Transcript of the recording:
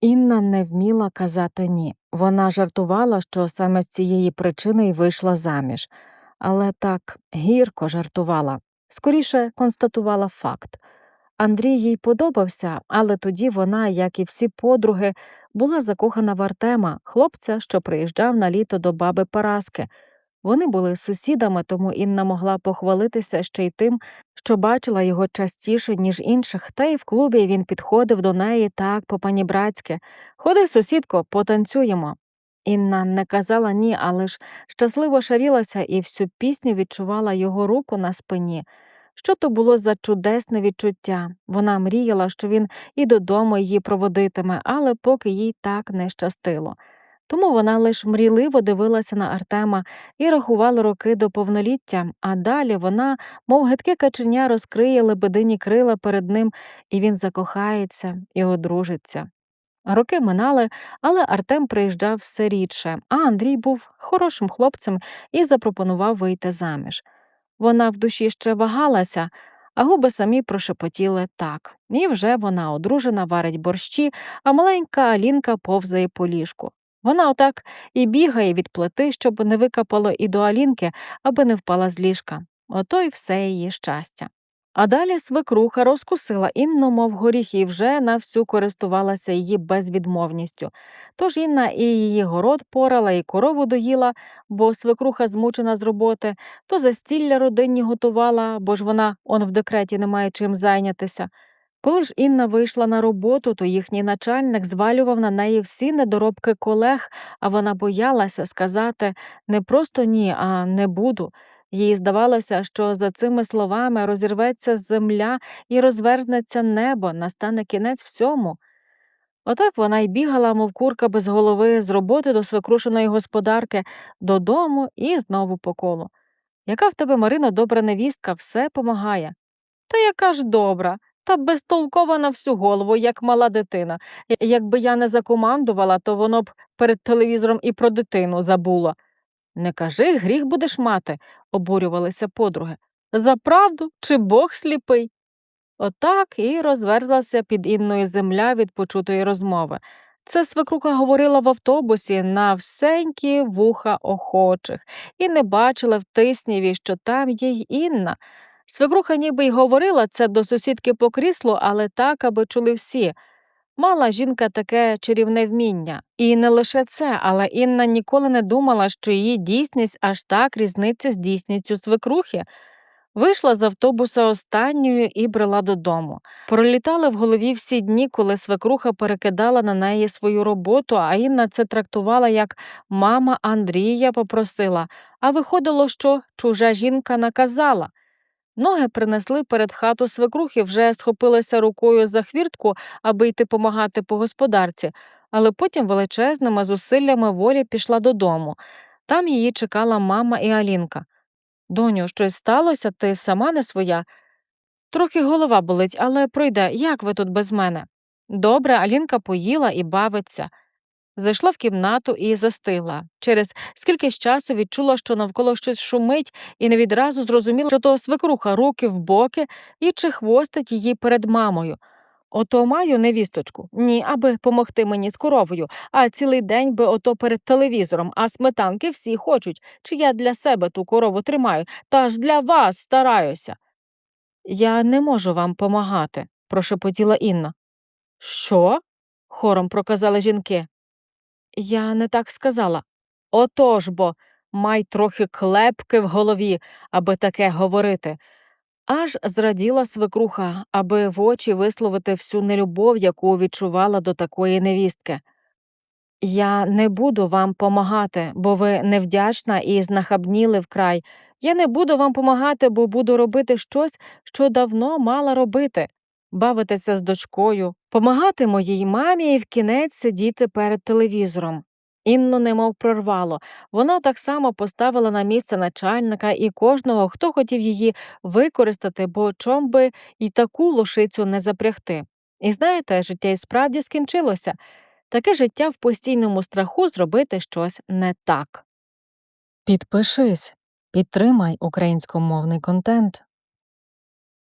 Інна не вміла казати ні. Вона жартувала, що саме з цієї причини й вийшла заміж, але так гірко жартувала, скоріше констатувала факт. Андрій їй подобався, але тоді вона, як і всі подруги, була закохана в Артема, хлопця, що приїжджав на літо до баби Параски. Вони були сусідами, тому Інна могла похвалитися ще й тим, що бачила його частіше, ніж інших, та й в клубі він підходив до неї так по панібратськи. Ходи, сусідко, потанцюємо. Інна не казала ні, але ж щасливо шарілася і всю пісню відчувала його руку на спині. Що то було за чудесне відчуття? Вона мріяла, що він і додому її проводитиме, але поки їй так не щастило. Тому вона лише мрійливо дивилася на Артема і рахувала роки до повноліття, а далі вона, мов гидке каченя, розкриє лебедині крила перед ним, і він закохається і одружиться. Роки минали, але Артем приїжджав все рідше, а Андрій був хорошим хлопцем і запропонував вийти заміж. Вона в душі ще вагалася, а губи самі прошепотіли так, і вже вона одружена, варить борщі, а маленька Алінка повзає по ліжку. Вона отак і бігає від плити, щоб не викапало і до Алінки, аби не впала з ліжка. Ото й все її щастя. А далі свекруха розкусила Інну, мов горіх, і вже на всю користувалася її безвідмовністю. Тож Інна і її город порала, і корову доїла, бо свекруха змучена з роботи, то застілля родинні готувала, бо ж вона он в декреті не має чим зайнятися. Коли ж Інна вийшла на роботу, то їхній начальник звалював на неї всі недоробки колег, а вона боялася сказати не просто ні, а не буду. Їй здавалося, що за цими словами розірветься земля і розверзнеться небо, настане кінець всьому. Отак вона й бігала, мов курка без голови, з роботи до свекрушеної господарки, додому і знову по колу. Яка в тебе, Марино, добра невістка, все помагає. Та яка ж добра, та безтолкова на всю голову, як мала дитина. Якби я не закомандувала, то воно б перед телевізором і про дитину забуло. Не кажи, гріх будеш мати, обурювалися подруги. За правду чи Бог сліпий? Отак і розверзлася під інною земля від почутої розмови. Це свекруха говорила в автобусі на всенькі вуха охочих і не бачила в тисніві, що там є Інна. Свекруха ніби й говорила це до сусідки по кріслу, але так, аби чули всі. Мала жінка таке чарівне вміння. І не лише це, але Інна ніколи не думала, що її дійсність аж так різниться з дійсністю свекрухи. Вийшла з автобуса останньою і брела додому. Пролітали в голові всі дні, коли свекруха перекидала на неї свою роботу, а Інна це трактувала як мама Андрія попросила, а виходило, що чужа жінка наказала. Ноги принесли перед хату свекрухи, вже схопилася рукою за хвіртку, аби йти помагати по господарці, але потім величезними зусиллями волі пішла додому. Там її чекала мама і Алінка. Доню, щось сталося, ти сама не своя. Трохи голова болить, але пройде, як ви тут без мене? Добре, Алінка поїла і бавиться. Зайшла в кімнату і застигла. Через скільки часу відчула, що навколо щось шумить, і не відразу зрозуміла, що то свекруха руки в боки і чи хвостить її перед мамою. Ото маю невісточку. Ні, аби помогти мені з коровою, а цілий день би ото перед телевізором, а сметанки всі хочуть, чи я для себе ту корову тримаю, та ж для вас стараюся. Я не можу вам помагати, прошепотіла Інна. Що? хором проказали жінки. Я не так сказала. Отож бо, май трохи клепки в голові, аби таке говорити. Аж зраділа свекруха, аби в очі висловити всю нелюбов, яку відчувала до такої невістки. Я не буду вам помагати, бо ви невдячна і знахабніли вкрай. Я не буду вам помагати, бо буду робити щось, що давно мала робити бавитися з дочкою, помагати моїй мамі і в кінець сидіти перед телевізором. Інну немов прорвало. Вона так само поставила на місце начальника і кожного, хто хотів її використати, бо чом би і таку лошицю не запрягти. І знаєте, життя і справді скінчилося таке життя в постійному страху зробити щось не так. Підпишись, підтримай українськомовний контент.